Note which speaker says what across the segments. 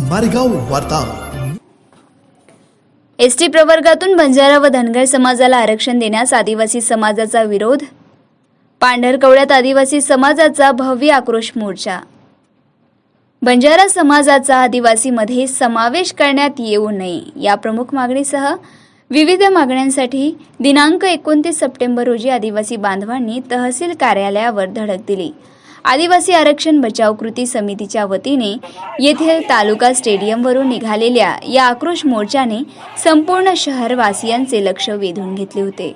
Speaker 1: मारेगाव वार्ता.
Speaker 2: एसटी प्रवर्गातून बंजारा व धनगर समाजाला आरक्षण देण्यास आदिवासी समाजाचा विरोध? पांढरकवड्यात आदिवासी समाजाचा भव्य आक्रोश मोर्चा. बंजारा समाजाचा आदिवासीमध्ये समावेश करण्यात येऊ नये या प्रमुख मागणीसह विविध मागण्यांसाठी दिनांक एकोणतीस सप्टेंबर रोजी आदिवासी बांधवांनी तहसील कार्यालयावर धडक दिली. आदिवासी आरक्षण बचाव कृती समितीच्या वतीने येथील तालुका स्टेडियमवरून निघालेल्या या आक्रोश मोर्चाने संपूर्ण शहरवासियांचे लक्ष वेधून घेतले होते.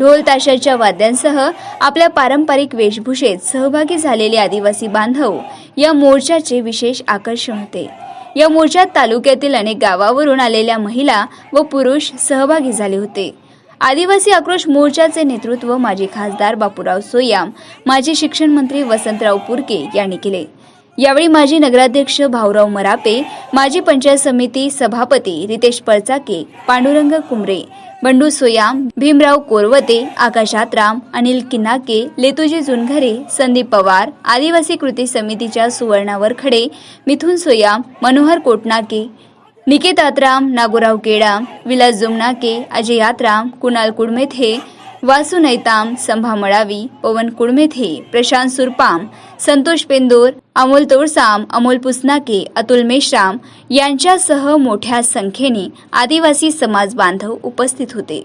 Speaker 2: ढोल ताशाच्या वाद्यांसह आपल्या पारंपरिक वेशभूषेत सहभागी झालेले आदिवासी बांधव या मोर्चाचे विशेष आकर्षण होते. या मोर्चात तालुक्यातील अनेक गावावरून आलेल्या महिला व पुरुष सहभागी झाले होते. आदिवासी आक्रोश मोर्चाचे नेतृत्व माजी खासदार बापूराव सोयाम माजी शिक्षण मंत्री वसंतराव पुरके यांनी केले. यावेळी माजी नगराध्यक्ष भाऊराव मरापे माजी पंचायत समिती सभापती रितेश पळचाके पांडुरंग कुमरे बंडू सोयाम भीमराव कोरवते आकाश आत्राम अनिल किनाके लेतुजी जुनघरे संदीप पवार आदिवासी कृती समितीच्या सुवर्णावर खडे मिथुन सोयाम मनोहर कोटनाके निकेत आत्राम नागोराव केडा विलास जुमनाके अजय आत्राम कुणाल कुडमेथे वासू नैताम संभा मळावी पवन कुडमेथे प्रशांत सुरपाम संतोष पेंदोर अमोल तोडसाम अमोल पुसनाके अतुल मेश्राम यांच्यासह मोठ्या संख्येने आदिवासी समाज बांधव उपस्थित होते.